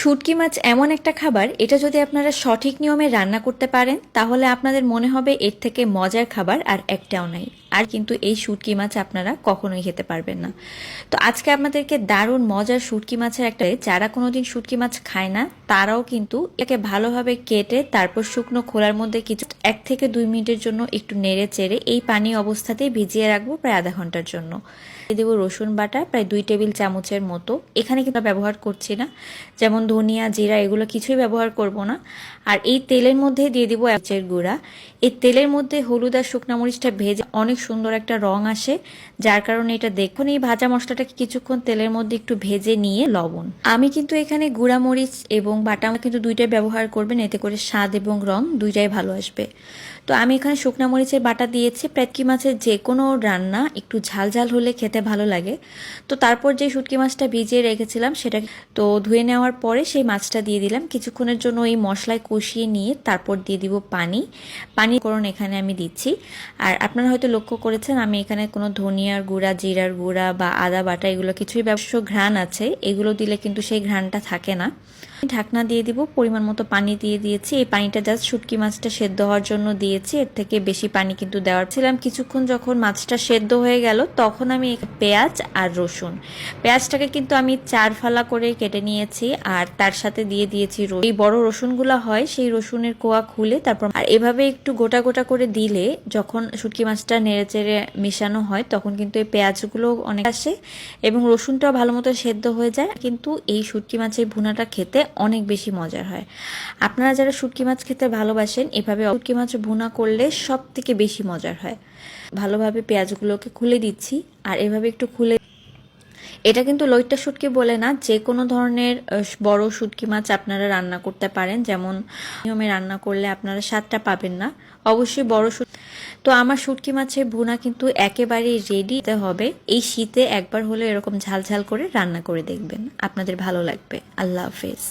শুটকি মাছ এমন একটা খাবার, এটা যদি আপনারা সঠিক নিয়মে রান্না করতে পারেন, তাহলে আপনাদের মনে হবে এর থেকে মজার খাবার আর একটাও নাই। আর কিন্তু এই শুটকি মাছ আপনারা কখনোই খেতে পারবেন না। তো আজকে আপনাদেরকে দারুণ মজার শুটকি মাছের একটা, যারা কোনোদিন শুটকি মাছ খায় না, তারাও কিন্তু একে ভালোভাবে কেটে, তারপর শুকনো খোলার মধ্যে কিছু, এক থেকে দুই মিনিটের জন্য একটু নেড়ে চেড়ে এই পানি অবস্থাতেই ভিজিয়ে রাখব প্রায় আধা ঘণ্টার জন্য। দেবো রসুন বাটা, প্রায় দুই টেবিল চামচের মতো। এখানে কিন্তু ব্যবহার করছি না। যেমন ধনিয়া, জিরা এগুলো কিছুই ব্যবহার করব না। আর এই তেলের মধ্যে দিয়ে দিব এলাচের গুঁড়া। এই তেলের মধ্যে হলুদ আর শুকনা মরিচটা ভেজে অনেক সুন্দর একটা রং আসে, যার কারণে এটা দেখুন, এই ভাজা মশলাটাকে কিছুক্ষণ তেলের মধ্যে একটু ভেজে নিয়ে লবণ। আমি কিন্তু এখানে গুঁড়া মরিচ এবং বাটা কিন্তু দুইটাই ব্যবহার করবেন, এতে করে স্বাদ এবং রং দুইটাই ভালো আসবে। তো আমি এখানে শুকনা মরিচের বাটা দিয়েছি প্রেটকি মাছের যে কোনো রান্না একটু ঝাল ঝাল হলে খেতে ভালো লাগে। তো তারপর যে শুটকি মাছটা ভিজিয়ে রেখেছিলাম সেটা তো ধুয়ে নেওয়ার পরে সেই মাছটা দিয়ে দিলাম। কিছুক্ষণের জন্য এই মশলায় কষিয়ে নিয়ে তারপর দিয়ে দিব পানি। পানি করণ এখানে আমি দিচ্ছি। আর আপনারা হয়তো লক্ষ্য করেছেন, আমি এখানে কোনো ধনিয়ার গুঁড়া, জিরার গুঁড়া বা আদা বাটা এগুলো কিছুই ব্যবসা ঘ্রাণ আছে, এগুলো দিলে কিন্তু সেই ঘ্রাণটা থাকে না। ঢাকনা দিয়ে দিব, পরিমাণ মতো পানি দিয়ে দিয়েছি। এই পানিটা জাস্ট শুটকি মাছটা সেদ্ধ হওয়ার জন্য দিয়েছি। এর থেকে বেশি পানি কিন্তু দেওয়ার ছিলাম। কিছুক্ষণ যখন মাছটা সেদ্ধ হয়ে গেল, তখন আমি পেঁয়াজ আর রসুন। পেঁয়াজটাকে কিন্তু আমি চার ফালা করে কেটে নিয়েছি। আর তার সাথে দিয়ে দিয়েছি এই বড় রসুনগুলো হয়, সেই রসুনের কোয়া খুলে তারপর আর এভাবে একটু গোটা গোটা করে দিলে যখন শুটকি মাছটা নেড়ে চেড়ে মেশানো হয়, তখন কিন্তু এই পেঁয়াজগুলো অনেক আসে এবং রসুনটাও ভালো মতো সেদ্ধ হয়ে যায়। কিন্তু এই শুটকি মাছের ভুনাটা খেতে অনেক বেশি মজার হয়। আপনারা যারা শুটকি মাছ খেতে ভালোবাসেন, এভাবে শুটকি মাছ ভুনা করলে সব থেকে বেশি মজার হয়। ভালোভাবে পেঁয়াজগুলোকে খুলে দিচ্ছি, আর এভাবে একটু খুলে এটা কিন্তু লইট্টা শুটকি বলে না, যে কোনো ধরনের বড় শুটকি মাছ আপনারা রান্না করতে পারেন, যেমন নিয়মে রান্না করলে আপনারা স্বাদটা পাবেন না। অবশ্যই বড় তো আমার শুটকি মাছের ভুনা কিন্তু একেবারেই রেডি হবে। এই শীতে একবার হলে এরকম ঝাল ঝাল করে রান্না করে দেখবেন। আপনাদের ভালো লাগবে। আল্লাহ হাফেজ।